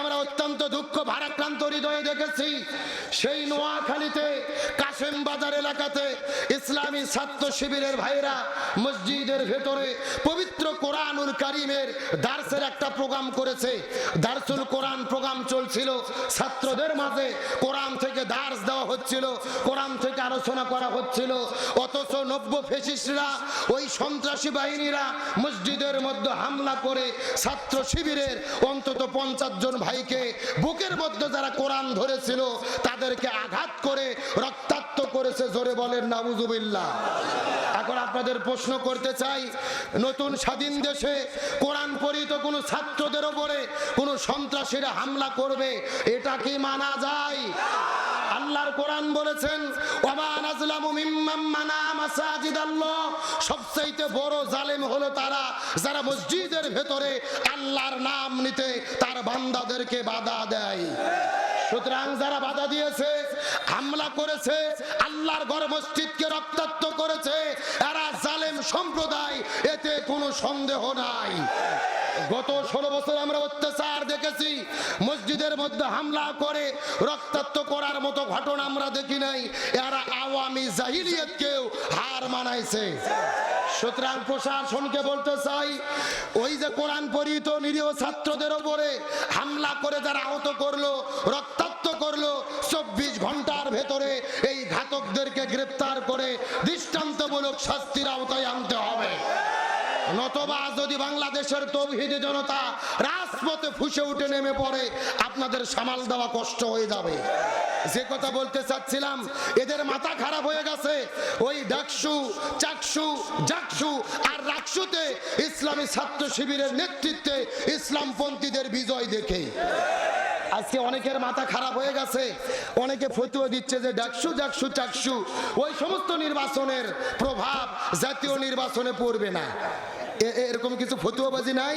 আমরা অত্যন্ত দুঃখ ভারাক্রান্ত হৃদয়ে দেখেছি। সেই নোয়াখালীতে কাশেম বাজার এলাকাতে ইসলামী ছাত্র শিবিরের ভাইরা মসজিদের ভেতরে পবিত্র কোরআনুল কারিমের দার্সের একটা প্রোগ্রাম করেছে। দার্সুল কোরআন প্রোগ্রাম চলছিল। ছাত্রদের মাঝে কোরআন থেকে দার্স দেওয়া হচ্ছিল, কোরআন থেকে আলোচনা করা হচ্ছিল। অথচ নব্য ফেসিসরা, ওই সন্ত্রাসী বাহিনীরা মসজিদের মধ্যে হামলা করে ছাত্র শিবিরের অন্তত পঞ্চাশ জন ভাইকে বুকের মধ্যে যারা কোরআন ধরেছিল, তাদেরকে আঘাত করে রক্তাক্ত করেছে, জোরে বলেন নাবুজুবিল্লাহ এখন আপনাদের প্রশ্ন করতে চাই, নতুন স্বাধীন দেশে কোরআন পড়িত কোনো ছাত্রদের ওপরে কোনো সন্ত্রাসীরা হামলা করবে, এটা কি মানা যায়? আল্লাহর কোরআন বলেছেন সবচাইতে বড় জালেম হলো তারা, যারা মসজিদের ভেতরে আল্লাহর নাম নিতে তার বান্দাদেরকে বাধা দেয়। সুতরাং যারা বাধা দিয়েছে, হামলা করেছে, আল্লাহর ঘর মসজিদকে রক্তাক্ত করেছে, এরা জালেম সম্প্রদায়, এতে কোনো সন্দেহ নাই। গত ষোলো বছর আমরা অত্যাচার দেখেছি, মসজিদের মধ্যে হামলা করে রক্তাক্ত করার মতো ঘটনা আমরা দেখি নাই, এরা আওয়ামী জাহিলিয়তকেও হার মানাইছে। সুতরাং প্রশাসনকে বলতে চাই, ওই যে কোরআন পরিহিত নিরীহ ছাত্রদের ওপরে হামলা করে যারা আহত করল রক্তাক্ত করল চব্বিশ ঘণ্টার ভেতরে এই ঘাতকদেরকে গ্রেপ্তার করে দৃষ্টান্তমূলক শাস্তির আওতায় আনতে হবে। নতবা যদি বাংলাদেশের তৌহিদি জনতা রাজপথে ফুসে উঠে নেমে পড়ে, আপনাদের সামাল দেওয়া কষ্ট হয়ে যাবে। যে কথা বলতে চাচ্ছিলাম, এদের মাথা খারাপ হয়ে গেছে। ওই ডাকসু, চাকসু, জাকসু আর রাকসুতে ইসলামী ছাত্র শিবিরের নেতৃত্বে ইসলামপন্থীদের বিজয় দেখে। আজকে অনেকের মাথা খারাপ হয়ে গেছে। অনেকে ফতুয়া দিচ্ছে যে ডাকসু ডাকসু, চাকসু। ওই সমস্ত নির্বাচনের প্রভাব জাতীয় নির্বাচনে পড়বে না। এরকম কিছু ফতুয়াবাজি নাই?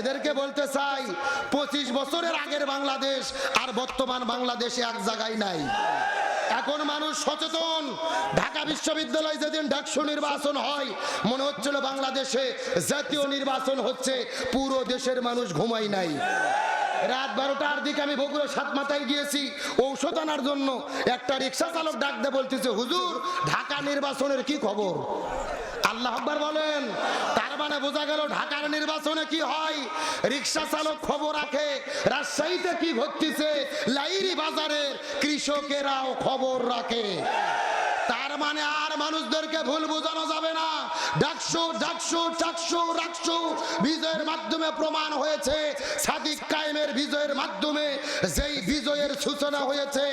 এদেরকে বলতে চাই, পঁচিশ বছরের আগের বাংলাদেশ আর বর্তমান বাংলাদেশে এক জায়গায় নাই। এখন মানুষ সচেতন। ঢাকা বিশ্ববিদ্যালয় যেদিন ডাকসু নির্বাচন হয়, মনে হচ্ছিল বাংলাদেশে জাতীয় নির্বাচন হচ্ছে, পুরো দেশের মানুষ ঘুমাই নাই। রাত বারোটার দিকে আমি বগুড়া সাত মাথায় গিয়েছি। ঔষধ আনার জন্য একটা রিক্সা চালক ডাক দিয়ে বলতেছে, হুজুর, ঢাকা নির্বাচনের কি খবর? আল্লাহ আকবার বলেন, তার মানে বোঝা গেল ঢাকার নির্বাচনে কি হয়? রিক্সা চালক খবর রাখে, রাজশাহীতে কি ঘটতেছে? লাইরি বাজারের কৃষকেরাও খবর রাখে। মানে আর মানুষদেরকে ভুল বোঝানো যাবে না। ডাকসু ডাকসু, চাকসু, রাকসু, বিজয়ের মাধ্যমে প্রমাণ হয়েছে। সাদিক কায়েমের বিজয়ের মাধ্যমে যেই বিজয়ের সূচনা হয়েছে,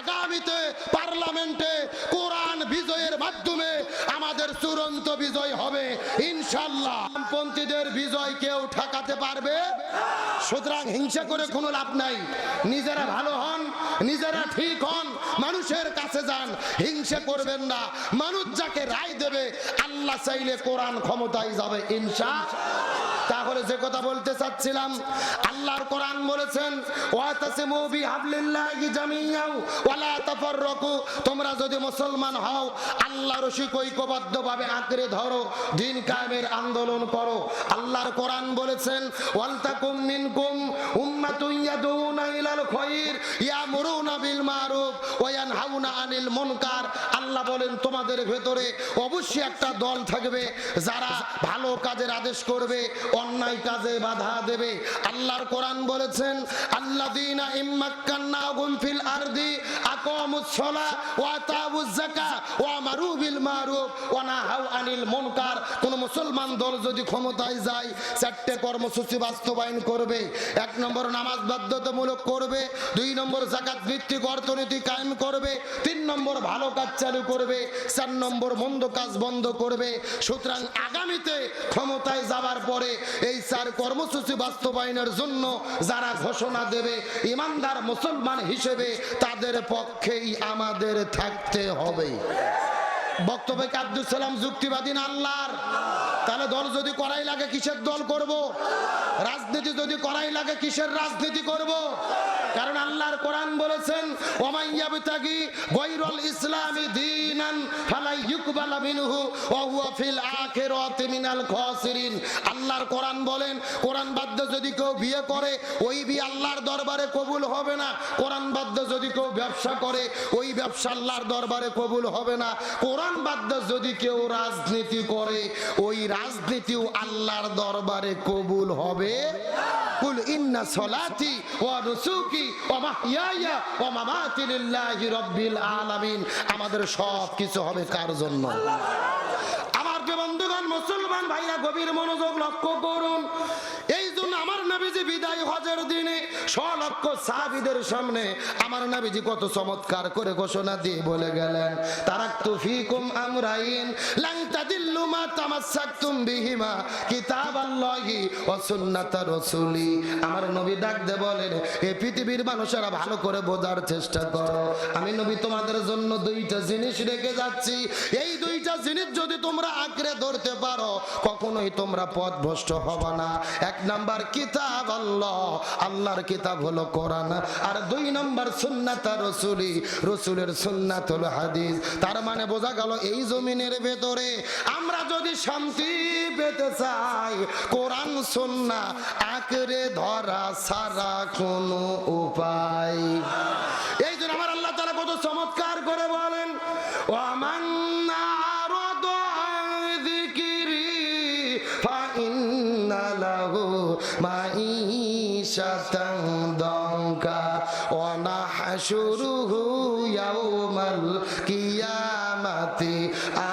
আগামীতে পার্লামেন্টে কোরআন বিজয়ের মাধ্যমে আমাদের চূড়ান্ত বিজয় হবে। ইনশাল্লাহ পন্থীদের বিজয় কেউ ঠেকাতে পারবে? সুতরাং হিংসা করে কোনো লাভ নাই। নিজেরা ভালো হন। নিজেরা ঠিক হন, মানুষের কাছে যান, হিংসা করবেন না। মানুষ যাকে রায় দেবে, আল্লাহ চাইলে কোরআন ক্ষমতায় যাবে, ইনশা তাহলে যে কথা বলতে চাচ্ছিলাম, আল্লাহর কোরআন বলেছেন, ওয়াতাসিমু বিহাবলিল্লাহি জামিয়াও ওয়ালা তাফাররাকু। তোমরা যদি মুসলমান হও আল্লাহ রশিক ঐক্যবদ্ধভাবে আঁকড়ে ধরো, দিন কায়েমের আন্দোলন করো। আল্লাহর কোরআন বলেছেন, ওয়ালতাকুম মিনকুম উম্মাতুন ইয়াদুনা ইলাল খায়র ইয়ামুরুনা বিল মারুফ ওয়া ইয়ানহাউনা আনিল মুনকার। আল্লাহ বলেন, তোমাদের ভেতরে অবশ্যই একটা দল থাকবে যারা ভালো কাজের আদেশ করবে অন্যায় কাজে বাধা দেবে। আল্লাহর কোরআন বলেছেন, আল্লাযীনা ইম্মাক্কান্নাহুম ফিল আরদি আকামুস সালাহ ওয়া আতাউজ যাকাত ওয়া আমারু বিল মারুফ ওয়া নাহাউ আনিল মুনকার। কোন মুসলমান দল যদি ক্ষমতায় যায়, চারটে কর্মসূচি বাস্তবায়ন করবে, এক নম্বর নামাজ বাধ্যতামূলক করবে, দুই নম্বর জাকাত ভিত্তিক অর্থনীতি কায়েম করবে, তিন নম্বর ভালো কাজ চালু করবে, চার নম্বর মন্দ কাজ বন্ধ করবে। সুতরাং আগামীতে ক্ষমতায় যাবার পরে এই চার কর্মসূচি বাস্তবায়নের জন্য যারা ঘোষণা দেবে, ইমানদার মুসলমান হিসেবে তাদের পক্ষেই আমাদের থাকতে হবে। বক্তব্যে কি আব্দুল সালাম যুক্তিবাদী না আল্লাহর? তাহলে দল যদি করাই লাগে, কিসের দল করব? রাজনীতি যদি করাই লাগে, কিসের রাজনীতি করব? কারণ আল্লাহর কোরআন বলেছেন ওমাইয়াবতাগি গৈরুল ইসলামি দীনান ফালাই ইউকবালা মিনহু ওয়া হুয়া ফিল আখিরাতি মিনাল খাসিরিন। আল্লাহর কোরআন বলেন, কোরআন বাদ্য যদি কেউ বিয়ে করে, ওই বিয়ে আল্লাহর দরবারে কবুল হবে না। কোরআন বাদ্য যদি কেউ ব্যবসা করে, ওই ব্যবসা আল্লাহর দরবারে কবুল হবে না। কোরআন বাদ্য যদি কেউ রাজনীতি করে, ওই রাজনীতিও আল্লাহর দরবারে কবুল হবে কুল ইন্না সলাতি ওয়া নুসুকি ওয়া ওয়া মামাতি লিল্লাহি রাব্বিল আলামিন। আমাদের সব কিছু হবে কার জন্য? আমার যে বন্ধুগণ, মুসলমান ভাইরা, গভীর মনোযোগ লক্ষ্য করুন। এই জন্য আমার নবীজি বিদায় হজের দিনে লক্ষ সাহাবিদের সামনে আমার নবীজি কত চমৎকার করে ঘোষণা দিয়ে বলে গেলেন, তারাক্তু ফিকুম আমরাইন লাং তাদিল্লু আঁকড়ে ধরতে পারো, কখনোই তোমরা পথ ভ্রষ্ট হবে না। এক নাম্বার কিতাব আল্লাহ আল্লাহর কিতাব হলো কোরআন। আর দুই নাম্বার সুন্নাতা রসুলি, রসুলের সুন্নাত হলো হাদিস। তার মানে বোঝা গেল এই জমিনের ভেতরে আমরা যদি শান্তি পেতে চাই, কোরআন, সুন্না, আঁকড়ে ধরা সারা কোনো উপায়। এই জন্য আমার আল্লাহ তারা কত চমৎকার করে বলেন ফাইন্না লাহু মাঈশাতান দাঙ্কা, ওয়া নাহশুরুহু ইয়াউমাল কিয়ামাতি। আমা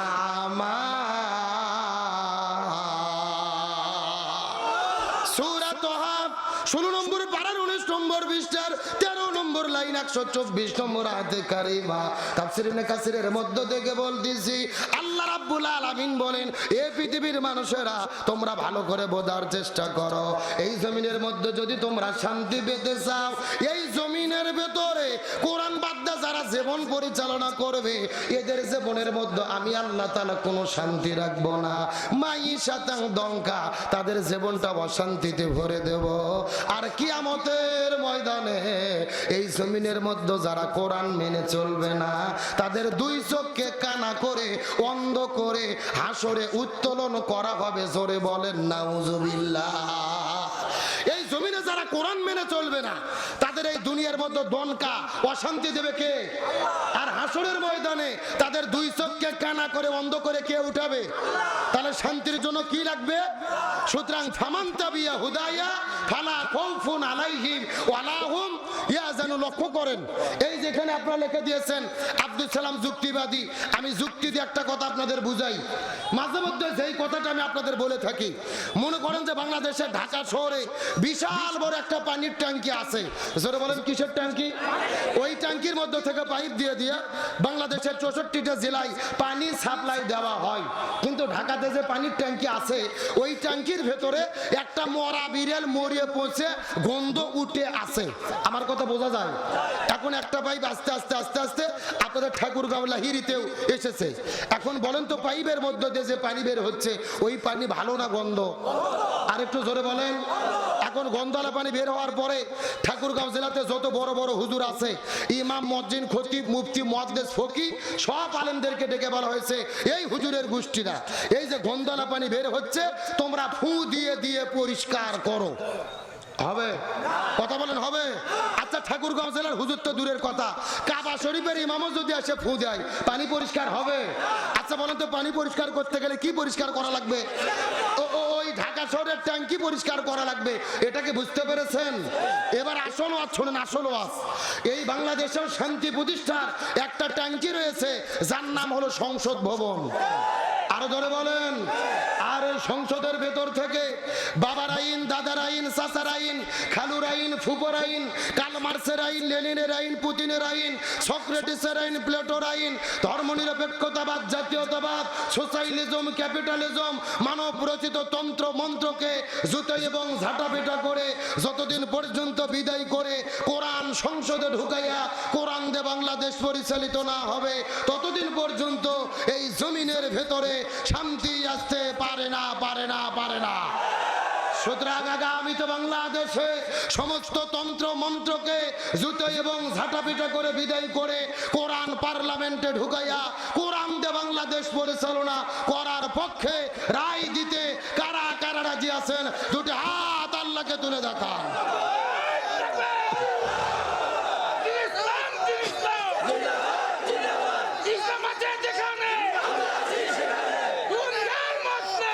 একশো চব্বিশ নম্বর কারিমা। তাফসিরিনে কাসিরের মধ্য থেকে আল্লাহ রাব্বুল আলামিন বলেন, এ পৃথিবীর মানুষেরা, তোমরা ভালো করে বোঝার চেষ্টা করো। এই জমিনের মধ্যে যদি তোমরা শান্তি পেতে চাও, এই জমিনের ভেতরে কোরআন বাদ্দা যারা জীবন পরিচালনা করবে, এদের জীবনের মধ্যে আমি আল্লাহ তাআলা কোনো শান্তি রাখব না। মাই সাতাং দঙ্কা, তাদের জীবনটা অশান্তিতে ভরে দেব। আর কিয়ামতের ময়দানে, এই জমিনের মধ্যে যারা কোরআন মেনে চলবে না, তাদের দুই চোখকে কানা করে, অন্ধ করে, হাসরে উত্তোলন করা হবে, জোরে বলেন, নাউজুবিল্লাহ। এই জমিনে যারা কোরআন মেনে চলবে না, তাদের এই দুনিয়ার মধ্যে দনকা, অশান্তি দেবে কে? আর হাসরের ময়দানে তাদের দুই চোখকে কানা করে অন্ধ করে কে উঠাবে? তাহলে শান্তির জন্য কি লাগবে? সুতরাং ফামান্তাবিয়া হুদাইয়া ফালা কৌফুন আলাইহিম ওয়ালাহুম ইয়া যেন লক্ষ্য করেন। এই যেখানে আপনারা লিখে দিয়েছেন, আব্দুল সালাম যুক্তিবাদী। আমি যুক্তি দিয়ে একটা কথা আপনাদের বুঝাই। মাঝে মধ্যে যেই কথাটা আমি আপনাদের বলে থাকি, মনে করেন যে বাংলাদেশের ঢাকা শহরে বিশাল বড় একটা পানির ট্যাঙ্কি আছে। জোরে বলেন, কিসের ট্যাঙ্কি? ওই ট্যাঙ্কির মধ্যে থেকে পাইপ দিয়ে দিয়ে বাংলাদেশের চৌষট্টিটা জেলায় পানি সাপ্লাই দেওয়া হয়। কিন্তু ঢাকাতে যে পানির ট্যাঙ্কি আছে, ওই ট্যাঙ্কির ভেতরে একটা মরা বিড়াল মরিয়ে পৌঁছে গন্ধ উঠে আছে। আমার কথা বোঝা যায়? এখন একটা পাইপ আস্তে আস্তে আস্তে আস্তে আপনাদের ঠাকুরগাঁও লাহিরিতেও এসেছে। এখন বলেন তো পাইপের মধ্যে দিয়ে যে পানি বের হচ্ছে, ওই পানি ভালো না গন্ধ? আর একটু জোরে বলেন। এখন গন্ধলা পানি বের হওয়ার পরে ঠাকুরগাঁও জেলাতে যত বড় বড় হুজুর আছে, ইমাম, মসজিদ, খতিব, মুফতি মহাদেশ ফকি, সব আলেমদেরকে ডেকে বলা হয়েছে, এই হুজুরের গোষ্ঠীরা এই যে গন্ধলা পানি বের হচ্ছে, তোমরা ফু দিয়ে দিয়ে পরিষ্কার করো। হবে? কথা বলেন, হবে? আচ্ছা ঠাকুরগাঁও জেলার হুজুর তো দূরের কথা। কাবা শরীফের ইমামও যদি আসে, ফু দেয় পানি পরিষ্কার হবে? আচ্ছা বলেন তো, পানি পরিষ্কার করতে গেলে কি পরিষ্কার করা লাগবে? ওই ঢাকা শহরের ট্যাঙ্কি পরিষ্কার করা লাগবে। এটাকে বুঝতে পেরেছেন? এবার আসল ওয়াজ শোনেন, আসল ওয়াজ। এই বাংলাদেশেও শান্তি প্রতিষ্ঠার একটা ট্যাঙ্কি রয়েছে, যার নাম হলো সংসদ ভবন। আরও ধরে বলেন। আর সংসদের ভেতর থেকে বাবার আইন, দাদার আইন, চাচার আইন, খালুর আইন, ফুপর আইন, কাল মার্সের আইন, লেনিনের আইন, পুতিনের আইন, সক্রেটিসের আইন, প্লেটোর আইন, ধর্মনিরপেক্ষতাবাদ, জাতীয়তাবাদ সোশ্যালিজম ক্যাপিটালিজম, মানব রচিত তন্ত্র, মন্ত্রকে জুতো এবং ঝাঁটা ঝাঁটাপেটা করে যতদিন পর্যন্ত বিদায় করে কোরআন সংসদে ঢুকাইয়া কোরআন দে বাংলাদেশ পরিচালিত না হবে, ততদিন পর্যন্ত এই জমিনের ভেতরে শান্তি আসতে পারে না, পারে না পারে না। সুতরাং বাংলাদেশে সমস্ত তন্ত্র, মন্ত্রকে জুতো এবং ঝাঁটাপিটা করে বিদায় করে কোরআন পার্লামেন্টে ঢুকাইয়া কোরআন বাংলাদেশ পরিচালনা করার পক্ষে রায় দিতে কারা কারা রাজি আছেন, দুটি হাত আল্লাহকে তুলে দেখান ইসলাম ইসলাম ইসলাম আছে যেখানে দুনিয়ার মধ্যে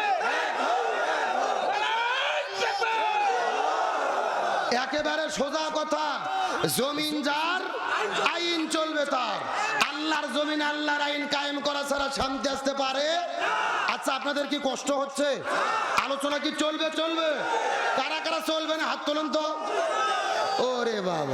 একেবারে সোজা কথা। জমিন যার, আইন চলবে তার। আল্লাহর জমিন, আল্লাহর আইন কায়েম করা ছাড়া শান্তি আসতে পারে। আচ্ছা আপনাদের কি কষ্ট হচ্ছে? আলোচনা কি চলবে চলবে? কারা কারা চলবে না? হাত তুলুন তো। ওরে বাবা।